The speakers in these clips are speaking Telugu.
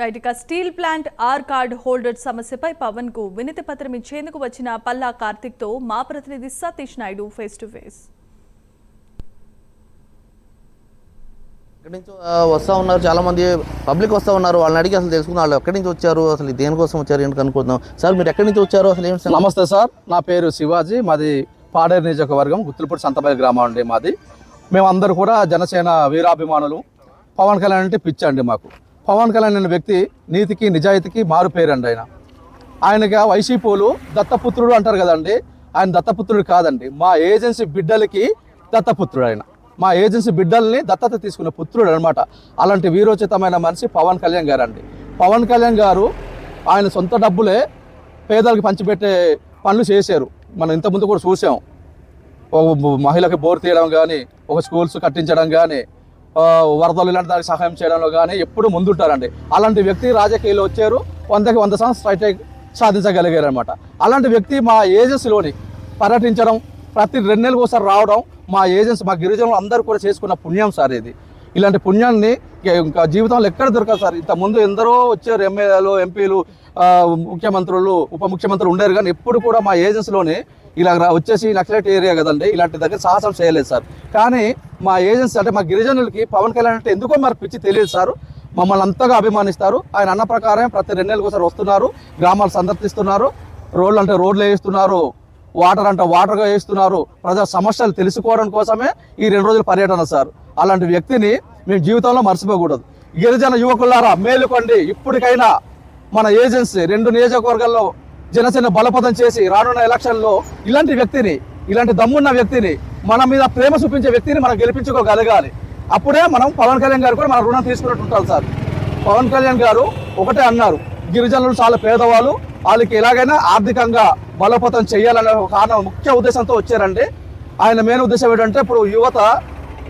రైట్ ఇక steel plant R card holder సమస్యపై పవన్కు వినతి పత్రం ఇచ్చేందుకు వచ్చిన పల్లా కార్తిక్తో మా ప్రతినిధి Satish Naidu face to face ఎక్కడి నుంచి వస్తా ఉన్నారు చాలా మంది పబ్లిక్ వస్తా ఉన్నారు వాళ్ళని అడిగి అసలు తెలుసుకున్న వాళ్ళు ఎక్కడి నుంచి వచ్చారు అసలు దేనికోసం వచ్చారు ఏంటి కనుక్కుందాం సార్ మీరు ఎక్కడి నుంచి వచ్చారు అసలు ఏం సంగతి? నమస్తే సార్ నా పేరు శివాజీ మాది పాడేరు నియోజకవర్గం గుత్తులపూడి సంతపల్లి గ్రామం అండి మాది. మేమందరూ కూడా జనసేన వీరాభిమానులు. పవన్ కళ్యాణ్ అంటే పిచ్చి అండి మాకు. పవన్ కళ్యాణ్ అనే వ్యక్తి నీతికి నిజాయితీకి మారు పేరండి ఆయన. ఆయనకి వైసీపీలు దత్తపుత్రుడు అంటారు కదండి. ఆయన దత్తపుత్రుడు కాదండి. మా ఏజెన్సీ బిడ్డలకి దత్తపుత్రుడు ఆయన. మా ఏజెన్సీ బిడ్డల్ని దత్తత తీసుకున్న పుత్రుడు అనమాట అలాంటి వీరోచితమైన మనిషి పవన్ కళ్యాణ్ గారు అండి పవన్ కళ్యాణ్ గారు ఆయన సొంత డబ్బులే పేదలకు పంచిపెట్టే పనులు చేశారు. మనం ఇంతకుముందు కూడా చూసాం. ఒక మహిళకి బోర్ తీయడం కానీ ఒక స్కూల్స్ కట్టించడం కానీ వరదలు ఇలాంటి దానికి సహాయం చేయడంలో కానీ ఎప్పుడు ముందుంటారండి. అలాంటి వ్యక్తి రాజకీయాలు వచ్చారు వందకి వంద సంవత్సరం స్ట్రైట్ సాధించగలిగారు అనమాట అలాంటి వ్యక్తి మా ఏజెన్సీలోని పర్యటించడం ప్రతి రెండు నెలలకు ఒకసారి రావడం మా ఏజెన్సీ మా గిరిజనులు అందరూ కూడా చేసుకున్న పుణ్యం సార్ ఇది. ఇలాంటి పుణ్యాన్ని ఇంకా జీవితంలో ఎక్కడ దొరకదు సార్. ఇంతకుముందు ముందు ఎందరో వచ్చారు ఎమ్మెల్యేలు ఎంపీలు ముఖ్యమంత్రులు ఉప ముఖ్యమంత్రులు ఉండేరు కానీ ఎప్పుడు కూడా మా ఏజెన్సీలోనే ఇలా రా- వచ్చేసి నక్సలైట్ ఏరియా కదండి ఇలాంటి దగ్గర సాహసం చేయలేదు సార్. కానీ మా ఏజెన్సీ అంటే మా గిరిజనులకి పవన్ కళ్యాణ్ అంటే ఎందుకో మరి పిచ్చి తెలియదు సార్. మమ్మల్ని అంతగా అభిమానిస్తారు. ఆయన అన్న ప్రకారం ప్రతి రెండు నెలలకు ఒకసారి వస్తున్నారు గ్రామాలు సందర్శిస్తున్నారు రోడ్లు అంటే రోడ్లు వేస్తున్నారు వాటర్ అంటే వాటర్గా వేస్తున్నారు. ప్రజా సమస్యలు తెలుసుకోవడం కోసమే ఈ రెండు రోజుల పర్యటన సార్. అలాంటి వ్యక్తిని మేము జీవితంలో మర్చిపోకూడదు. గిరిజన యువకులారా మేలుకోండి. ఇప్పటికైనా మన ఏజెన్సీ రెండు నియోజకవర్గాల్లో జనసేన బలపదం చేసి రానున్న ఎలక్షన్లో ఇలాంటి వ్యక్తిని ఇలాంటి దమ్మున్న వ్యక్తిని మన మీద ప్రేమ చూపించే వ్యక్తిని మనం గెలిపించుకోగలగాలి. అప్పుడే మనం పవన్ కళ్యాణ్ గారు కూడా మన రుణం తీసుకున్నట్టు ఉంటారు సార్. పవన్ కళ్యాణ్ గారు ఒకటే అన్నారు గిరిజనులు చాలా పేదవాళ్ళు వాళ్ళకి ఎలాగైనా ఆర్థికంగా బలోపేతం చేయాలనే ఒక కారణం ముఖ్య ఉద్దేశంతో వచ్చారండి. ఆయన మెయిన్ ఉద్దేశం ఏంటంటే ఇప్పుడు యువత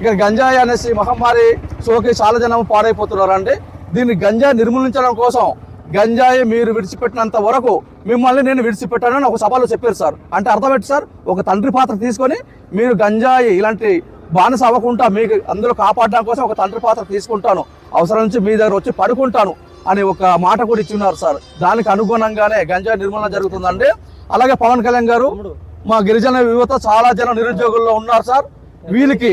ఇక గంజాయి అనేసి మహమ్మారి సోకి చాలా జనం పాడైపోతున్నారండి. దీన్ని గంజాయి నిర్మూలించడం కోసం గంజాయి మీరు విడిచిపెట్టినంత వరకు మిమ్మల్ని నేను విడిచిపెట్టానని ఒక సభలో చెప్పారు సార్. అంటే అర్థం సార్? ఒక తండ్రి పాత్ర తీసుకొని మీరు గంజాయి ఇలాంటి బానిస అవ్వకుండా మీకు అందులో కాపాడడం కోసం ఒక తండ్రి పాత్ర తీసుకుంటాను. అవసరం నుంచి మీ దగ్గర వచ్చి పడుకుంటాను అని ఒక మాట కూడా ఇచ్చిన్నారు సార్. దానికి అనుగుణంగానే గంజాయి నిర్మూలన జరుగుతుందండి. అలాగే పవన్ కళ్యాణ్ గారు మా గిరిజన యువత చాలా జనం నిరుద్యోగుల్లో ఉన్నారు సార్. వీళ్ళకి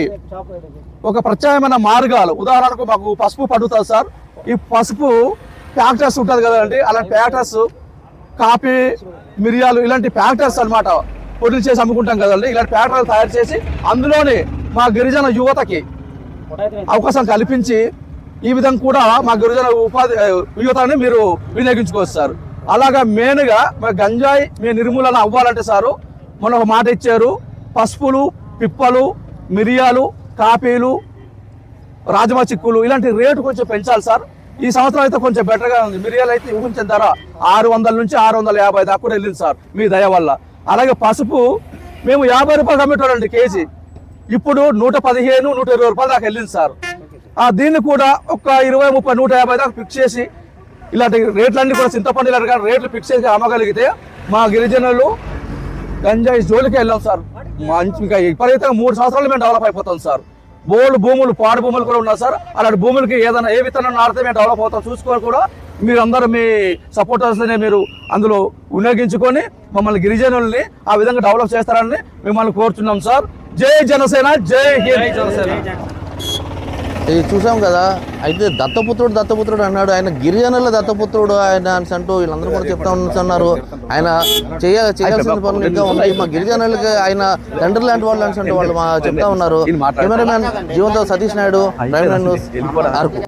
ఒక ప్రత్యామ్నాయమైన మార్గాలు ఉదాహరణకు మాకు పసుపు పండుతుంది సార్. ఈ పసుపు ఫ్యాక్టర్స్ ఉంటుంది కదండి అలాంటి ఫ్యాక్టర్స్ కాఫీ మిరియాలు ఇలాంటి ఫ్యాక్టర్స్ అన్నమాట పొడిలు చేసి అమ్ముకుంటాం కదండి ఇలాంటి ఫ్యాక్టర్లు తయారు చేసి అందులోనే మా గిరిజన యువతకి అవకాశం కల్పించి ఈ విధంగా కూడా మా గిరిజన ఉపాధి యువతని మీరు వినియోగించుకోవచ్చు సార్ అలాగా మెయిన్గా మా గంజాయి మీ నిర్మూలన అవ్వాలంటే సారు మొన్న ఒక మాట ఇచ్చారు. పసుపులు పిప్పలు మిరియాలు కాపీలు రాజమా చిక్కులు ఇలాంటి రేటు కొంచెం పెంచాలి సార్. ఈ సంవత్సరం అయితే కొంచెం బెటర్గా ఉంది. మిరియాలు అయితే ఊహించిన ధర ఆరు వందల నుంచి ఆరు వందల యాభై దాకా కూడా వెళ్ళింది సార్ మీ దయ వల్ల. అలాగే పసుపు మేము యాభై రూపాయలు అమ్మేటోళ్ళండి కేజీ. ఇప్పుడు నూట పదిహేను నూట ఇరవై రూపాయలు దాకా వెళ్ళింది సార్. ఆ దీన్ని కూడా ఒక ఇరవై ముప్పై నూట యాభై దాకా ఫిక్స్ చేసి ఇలాంటి రేట్లన్నీ కూడా చింతపండు ఇలాంటి కానీ రేట్లు ఫిక్స్ చేసి అమ్మగలిగితే మా గిరిజనులు గంజాయి జోలికి వెళ్ళాం సార్. మంచి ఇంకా విపరీతంగా మూడు సంవత్సరాలు మేము డెవలప్ అయిపోతాం సార్. బోల్డ్ భూములు పాడు భూములు కూడా ఉన్నాయి సార్. అలాంటి భూములకి ఏదైనా ఏ విత్తనం నాడితే మేము డెవలప్ అవుతాం. చూసుకొని కూడా మీరు అందరూ మీ సపోర్టర్స్ని మీరు అందులో వినియోగించుకొని మమ్మల్ని గిరిజనుల్ని ఆ విధంగా డెవలప్ చేస్తారని మిమ్మల్ని కోరుతున్నాం సార్. జై జనసేన జై హింద్. జనసేన. ఇది చూసాం కదా. అయితే దత్తపుత్రుడు దత్తపుత్రుడు అన్నాడు. ఆయన గిరిజనుల దత్తపుత్రుడు ఆయన అని అంటూ వీళ్ళందరూ కూడా చెప్తా ఉన్నారు ఆయన చేయ చేయాల్సిన పనులు ఇంకా ఉన్నాయి. మా గిరిజనులకి ఆయన తండ్రి లాంటి వాళ్ళు అని అంటూ వాళ్ళు మా చెప్తా ఉన్నారు. కెమెరామెన్ జీవంతో సతీష్ నాయుడు న్యూస్ అరకు.